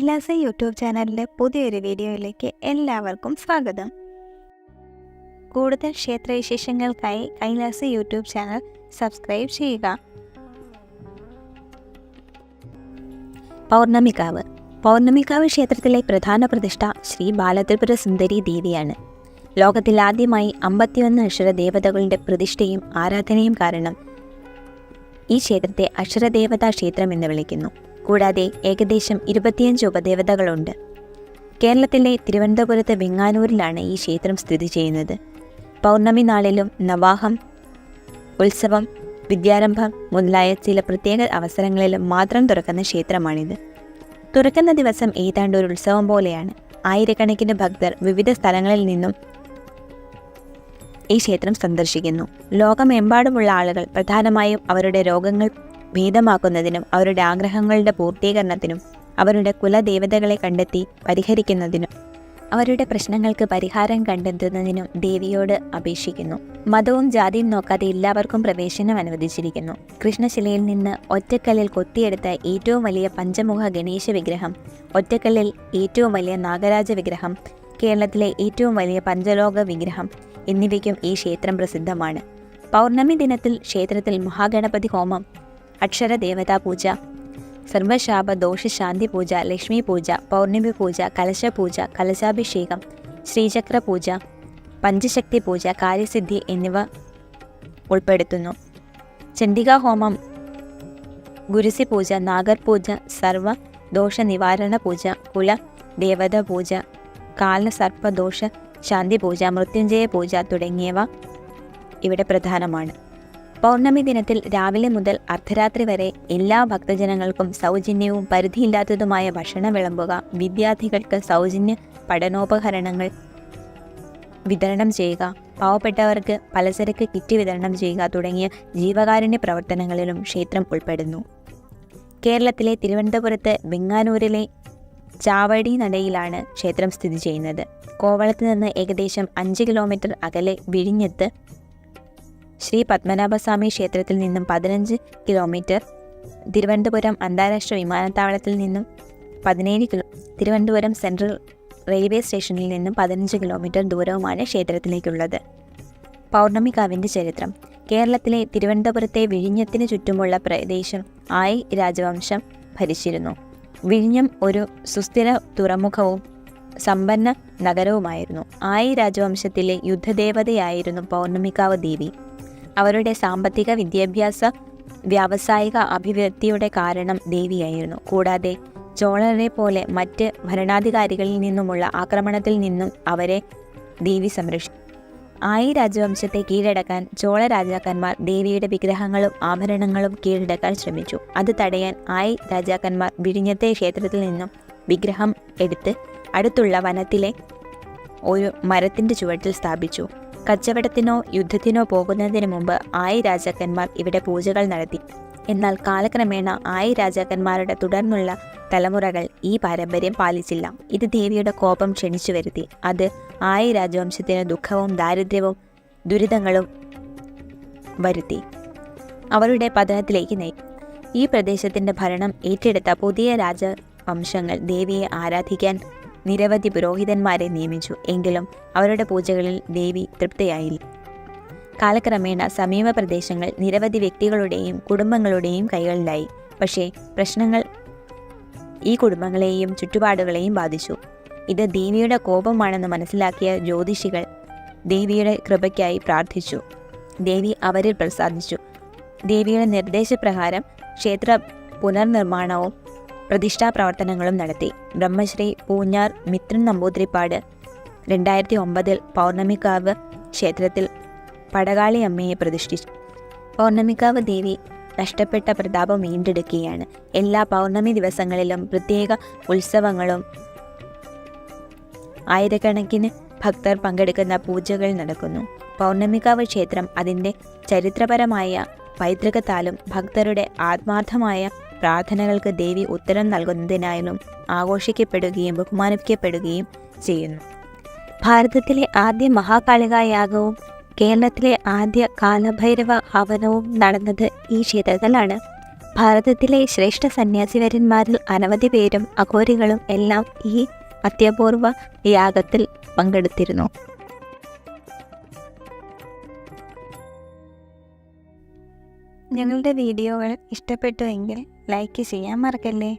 Kailasa YouTube ചാനലിലെ പുതിയൊരു വീഡിയോയിലേക്ക് എല്ലാവർക്കും സ്വാഗതം. കൂടുതൽ ക്ഷേത്രവിശേഷങ്ങൾക്കായി കൈലാസ യൂട്യൂബ് ചാനൽ സബ്സ്ക്രൈബ് ചെയ്യുക. പൗർണമിക്കാവ്. പൗർണമിക്കാവ് ക്ഷേത്രത്തിലെ പ്രധാന പ്രതിഷ്ഠ ശ്രീ ബാലത്രിപുര സുന്ദരി ദേവിയാണ്. ലോകത്തിൽ ആദ്യമായി അമ്പത്തിയൊന്ന് അക്ഷര ദേവതകളുടെ പ്രതിഷ്ഠയും ആരാധനയും കാരണം ഈ ക്ഷേത്രത്തെ അക്ഷരദേവതാ ക്ഷേത്രം എന്ന് വിളിക്കുന്നു. കൂടാതെ ഏകദേശം ഇരുപത്തിയഞ്ച് ഉപദേവതകളുണ്ട്. കേരളത്തിലെ തിരുവനന്തപുരത്ത് വെങ്ങാനൂരിലാണ് ഈ ക്ഷേത്രം സ്ഥിതി ചെയ്യുന്നത്. പൗർണമി നാളിലും നവാഹം ഉത്സവം വിദ്യാരംഭം മുതലായ ചില പ്രത്യേക അവസരങ്ങളിലും മാത്രം തുറക്കുന്ന ക്ഷേത്രമാണിത്. തുറക്കുന്ന ദിവസം ഏതാണ്ട് ഒരു ഉത്സവം പോലെയാണ്. ആയിരക്കണക്കിന് ഭക്തർ വിവിധ സ്ഥലങ്ങളിൽ നിന്നും ഈ ക്ഷേത്രം സന്ദർശിക്കുന്നു. ലോകമെമ്പാടുമുള്ള ആളുകൾ പ്രധാനമായും അവരുടെ രോഗങ്ങൾ ഭേദമാക്കുന്നതിനും അവരുടെ ആഗ്രഹങ്ങളുടെ പൂർത്തീകരണത്തിനും അവരുടെ കുലദേവതകളെ കണ്ടെത്തി പരിഹരിക്കുന്നതിനും അവരുടെ പ്രശ്നങ്ങൾക്ക് പരിഹാരം കണ്ടെത്തുന്നതിനും ദേവിയോട് അപേക്ഷിക്കുന്നു. മതവും ജാതിയും നോക്കാതെ എല്ലാവർക്കും പ്രവേശനം അനുവദിച്ചിരിക്കുന്നു. കൃഷ്ണശിലയിൽ നിന്ന് ഒറ്റക്കല്ലിൽ കൊത്തിയെടുത്ത ഏറ്റവും വലിയ പഞ്ചമുഖ ഗണേശ വിഗ്രഹം ഒറ്റക്കല്ലിൽ ഏറ്റവും വലിയ നാഗരാജ വിഗ്രഹം കേരളത്തിലെ ഏറ്റവും വലിയ പഞ്ചലോക വിഗ്രഹം എന്നിവയ്ക്കും ഈ ക്ഷേത്രം പ്രസിദ്ധമാണ്. പൗർണമി ദിനത്തിൽ ക്ഷേത്രത്തിൽ മഹാഗണപതി ഹോമം അക്ഷരദേവതാ പൂജ സർവശാപ ദോഷശാന്തി പൂജ ലക്ഷ്മി പൂജ പൗർണമി പൂജ കലശ പൂജ കലശാഭിഷേകം ശ്രീചക്ര പൂജ പഞ്ചശക്തി പൂജ കാര്യസിദ്ധി എന്നിവ ഉൾപ്പെടുത്തുന്നു. ചണ്ഡികാ ഹോമം ഗുരുസി പൂജ നാഗർ പൂജ സർവ ദോഷ നിവാരണ പൂജ കുല ദേവത പൂജ കാലസർപ്പദോഷ ശാന്തി പൂജ മൃത്യുഞ്ജയ പൂജ തുടങ്ങിയവ ഇവിടെ പ്രധാനമാണ്. പൗർണമി ദിനത്തിൽ രാവിലെ മുതൽ അർദ്ധരാത്രി വരെ എല്ലാ ഭക്തജനങ്ങൾക്കും സൗജന്യവും പരിധിയില്ലാത്തതുമായ ഭക്ഷണം വിളമ്പുക. വിദ്യാർത്ഥികൾക്ക് സൗജന്യ പഠനോപകരണങ്ങൾ വിതരണം ചെയ്യുക. പാവപ്പെട്ടവർക്ക് പലചരക്ക് കിറ്റ് വിതരണം ചെയ്യുക തുടങ്ങിയ ജീവകാരുണ്യ പ്രവർത്തനങ്ങളിലും ക്ഷേത്രം ഉൾപ്പെടുന്നു. കേരളത്തിലെ തിരുവനന്തപുരത്ത് വെങ്ങാനൂരിലെ ചാവടി നടയിലാണ് ക്ഷേത്രം സ്ഥിതി ചെയ്യുന്നത്. കോവളത്ത് നിന്ന് ഏകദേശം അഞ്ച് കിലോമീറ്റർ അകലെ വിഴിഞ്ഞത്ത് ശ്രീ പത്മനാഭസ്വാമി ക്ഷേത്രത്തിൽ നിന്നും പതിനഞ്ച് കിലോമീറ്റർ തിരുവനന്തപുരം അന്താരാഷ്ട്ര വിമാനത്താവളത്തിൽ നിന്നും പതിനേഴ് കിലോ തിരുവനന്തപുരം സെൻട്രൽ റെയിൽവേ സ്റ്റേഷനിൽ നിന്നും പതിനഞ്ച് കിലോമീറ്റർ ദൂരവുമാണ് ക്ഷേത്രത്തിലേക്കുള്ളത്. പൗർണമികാവിന്റെ ചരിത്രം. കേരളത്തിലെ തിരുവനന്തപുരത്തെ വിഴിഞ്ഞത്തിന് ചുറ്റുമുള്ള പ്രദേശം ആയി രാജവംശം ഭരിച്ചിരുന്നു. വിഴിഞ്ഞം ഒരു സുസ്ഥിര തുറമുഖവും സമ്പന്ന നഗരവുമായിരുന്നു. ആയി രാജവംശത്തിലെ യുദ്ധദേവതയായിരുന്നു പൗർണമികാവ് ദേവി. അവരുടെ സാമ്പത്തിക വിദ്യാഭ്യാസ വ്യാവസായിക അഭിവൃദ്ധിയുടെ കാരണം ദേവിയായിരുന്നു. കൂടാതെ ചോളരെ പോലെ മറ്റ് ഭരണാധികാരികളിൽ നിന്നുമുള്ള ആക്രമണത്തിൽ നിന്നും അവരെ ദേവി സംരക്ഷിച്ചു. ആയി രാജവംശത്തെ കീഴടക്കാൻ ചോള രാജാക്കന്മാർ ദേവിയുടെ വിഗ്രഹങ്ങളും ആഭരണങ്ങളും കീഴടക്കാൻ ശ്രമിച്ചു. അത് തടയാൻ ആയി രാജാക്കന്മാർ വിഴിഞ്ഞത്തെ ക്ഷേത്രത്തിൽ നിന്നും വിഗ്രഹം എടുത്ത് അടുത്തുള്ള വനത്തിലെ ഒരു മരത്തിന്റെ ചുവട്ടിൽ സ്ഥാപിച്ചു. കച്ചവടത്തിനോ യുദ്ധത്തിനോ പോകുന്നതിന് മുമ്പ് ആയി രാജാക്കന്മാർ ഇവിടെ പൂജകൾ നടത്തി. എന്നാൽ കാലക്രമേണ ആയി രാജാക്കന്മാരുടെ തുടർന്നുള്ള തലമുറകൾ ഈ പാരമ്പര്യം പാലിച്ചില്ല. ഇത് ദേവിയുടെ കോപം ക്ഷണിച്ചു വരുത്തി. അത് ആയി രാജവംശത്തിന് ദുഃഖവും ദാരിദ്ര്യവും ദുരിതങ്ങളും വരുത്തി. അവരുടെ പതനത്തിലേക്ക് നയി. ഈ പ്രദേശത്തിന്റെ ഭരണം ഏറ്റെടുത്ത പുതിയ രാജവംശങ്ങൾ ദേവിയെ ആരാധിക്കാൻ നിരവധി പുരോഹിതന്മാരെ നിയമിച്ചു. എങ്കിലും അവരുടെ പൂജകളിൽ ദേവി തൃപ്തയായില്ല. കാലക്രമേണ സമീപ പ്രദേശങ്ങൾ നിരവധി വ്യക്തികളുടെയും കുടുംബങ്ങളുടെയും കൈകളിലായി. പക്ഷേ പ്രശ്നങ്ങൾ ഈ കുടുംബങ്ങളെയും ചുറ്റുപാടുകളെയും ബാധിച്ചു. ഇത് ദേവിയുടെ കോപമാണെന്ന് മനസ്സിലാക്കിയ ജ്യോതിഷികൾ ദേവിയുടെ കൃപയ്ക്കായി പ്രാർത്ഥിച്ചു. ദേവി അവരിൽ പ്രസാദിച്ചു. ദേവിയുടെ നിർദ്ദേശപ്രകാരം ക്ഷേത്ര പുനർനിർമ്മാണവും പ്രതിഷ്ഠാ പ്രവർത്തനങ്ങളും നടത്തി. ബ്രഹ്മശ്രീ പൂഞ്ഞാർ മിത്രൻ നമ്പൂതിരിപ്പാട്. രണ്ടായിരത്തി ഒമ്പതിൽ പൗർണമിക്കാവ് ക്ഷേത്രത്തിൽ പടകാളി അമ്മയെ പ്രതിഷ്ഠിച്ചു. പൗർണമിക്കാവ് ദേവി നഷ്ടപ്പെട്ട പ്രതാപം വീണ്ടെടുക്കുകയാണ്. എല്ലാ പൗർണമി ദിവസങ്ങളിലും പ്രത്യേക ഉത്സവങ്ങളും ആയിരക്കണക്കിന് ഭക്തർ പങ്കെടുക്കുന്ന പൂജകൾ നടക്കുന്നു. പൗർണമിക്കാവ് ക്ഷേത്രം അതിന്റെ ചരിത്രപരമായ പൈതൃകത്താലും ഭക്തരുടെ ആത്മാർത്ഥമായ പ്രാർത്ഥനകൾക്ക് ദേവി ഉത്തരം നൽകുന്നതിനായാലും ആഘോഷിക്കപ്പെടുകയും ബഹുമാനിക്കപ്പെടുകയും ചെയ്യുന്നു. ഭാരതത്തിലെ ആദ്യ മഹാകാളികായാഗവും കേരളത്തിലെ ആദ്യ കാലഭൈരവ ഹവനവും നടന്നത് ഈ ക്ഷേത്രത്തിലാണ്. ഭാരതത്തിലെ ശ്രേഷ്ഠ സന്യാസിവരന്മാരിൽ അനവധി പേരും അഘോരികളും എല്ലാം ഈ അത്യപൂർവ യാഗത്തിൽ പങ്കെടുത്തിരുന്നു. ഞങ്ങളുടെ വീഡിയോകൾ ഇഷ്ടപ്പെട്ടുവെങ്കിൽ ലൈക്ക് ചെയ്യാൻ മറക്കല്ലേ